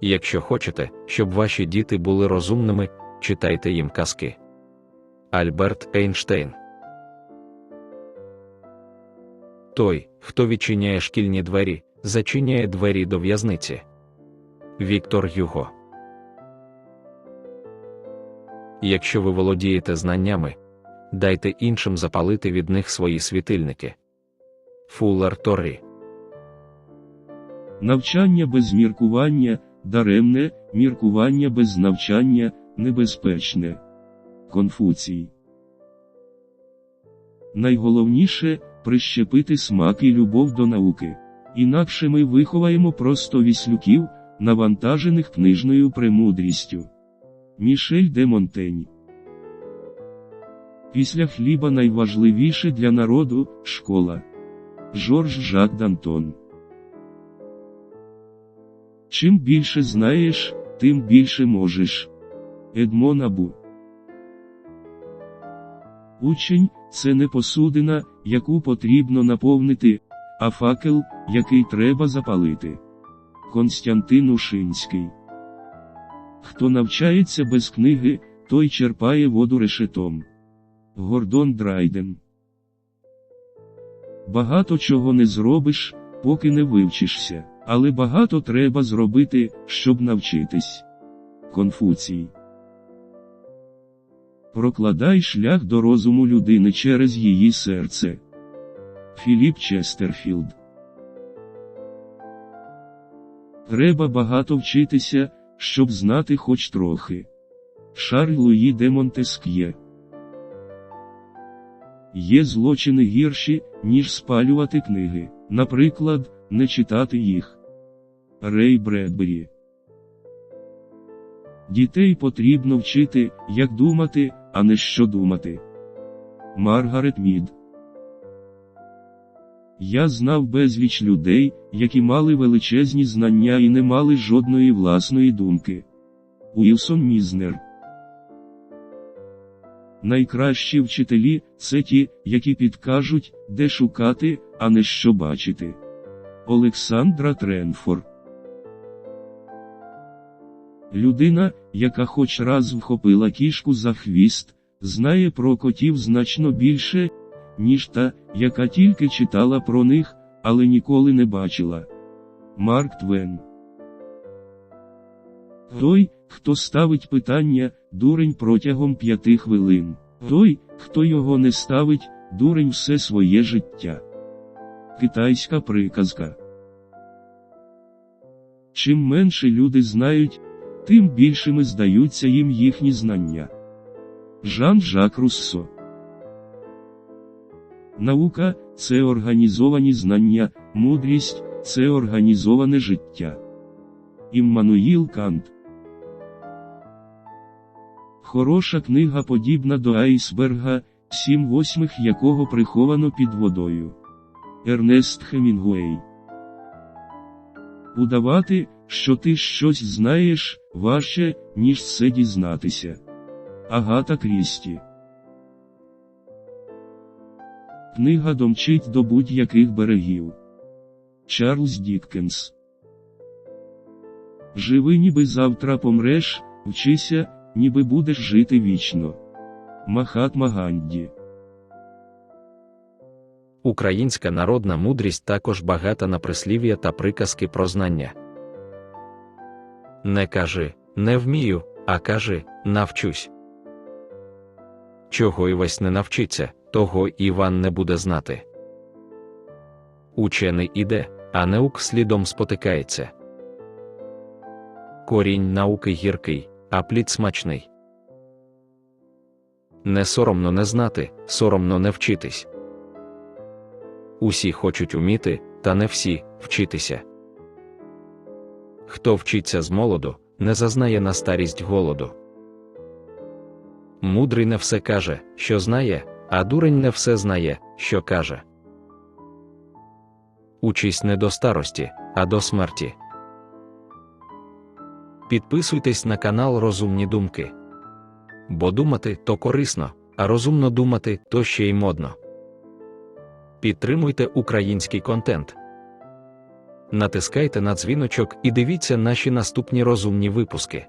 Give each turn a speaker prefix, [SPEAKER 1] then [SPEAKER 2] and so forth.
[SPEAKER 1] Якщо хочете, щоб ваші діти були розумними, читайте їм казки. Альберт Ейнштейн Той, хто відчиняє шкільні двері, зачиняє двері до в'язниці. Віктор Юго Якщо ви володієте знаннями, дайте іншим запалити від них свої світильники. Фуллер Торрі
[SPEAKER 2] Навчання без міркування даремне, міркування без навчання небезпечне. Конфуцій. Найголовніше прищепити смак і любов до науки. Інакше ми виховаємо просто віслюків, навантажених книжною премудрістю. Мішель де Монтень Після хліба найважливіше для народу школа. Жорж Жак Дантон Чим більше знаєш, тим більше можеш. Едмон Абу Учень це не посудина, яку потрібно наповнити, а факел, який треба запалити. Константин Ушинський Хто навчається без книги, той черпає воду решетом. Гордон Драйден Багато чого не зробиш, поки не вивчишся, але багато треба зробити, щоб навчитись. Конфуцій Прокладай шлях до розуму людини через її серце. Філіп Честерфілд Треба багато вчитися, щоб знати хоч трохи. Шарль Луї де Монтеск'є Є злочини гірші, ніж спалювати книги, наприклад, не читати їх. Рей Бредбері Дітей потрібно вчити, як думати, а не що думати. Маргарет Мід Я знав безліч людей, які мали величезні знання і не мали жодної власної думки. Уілсон Мізнер Найкращі вчителі це ті, які підкажуть, де шукати, а не що бачити. Олександра Тренфор Людина, яка хоч раз вхопила кішку за хвіст, знає про котів значно більше, ніж та, яка тільки читала про них, але ніколи не бачила. Марк Твен Той, хто ставить питання, дурень протягом п'яти хвилин. Той, хто його не ставить, дурень все своє життя. Китайська приказка. Чим менше люди знають, тим більшими здаються їм їхні знання. Жан Жак Руссо Наука це організовані знання, мудрість це організоване життя. Іммануїл Кант Хороша книга подібна до айсберга, сім восьмих якого приховано під водою. Ернест Хемінгуей Удавати, що ти щось знаєш, важче, ніж це дізнатися. Агата Крісті Книга домчить до будь-яких берегів. Чарльз Діккенс Живи, ніби завтра помреш, вчися, ніби будеш жити вічно. Махатма Ганді
[SPEAKER 1] Українська народна мудрість також багата на прислів'я та приказки про знання. Не кажи, не вмію, а кажи, навчусь. Чого Івась не навчиться, того Іван не буде знати. Учений іде, а наук слідом спотикається. Корінь науки гіркий, а плід смачний. Не соромно не знати, соромно не вчитись. Усі хочуть уміти, та не всі вчитися. Хто вчиться з молоду, не зазнає на старість голоду. Мудрий не все каже, що знає, а дурень не все знає, що каже. Учись не до старості, а до смерті. Підписуйтесь на канал Розумні Думки. Бо думати то корисно, а розумно думати то ще й модно. Підтримуйте український контент. Натискайте на дзвіночок і дивіться наші наступні розумні випуски.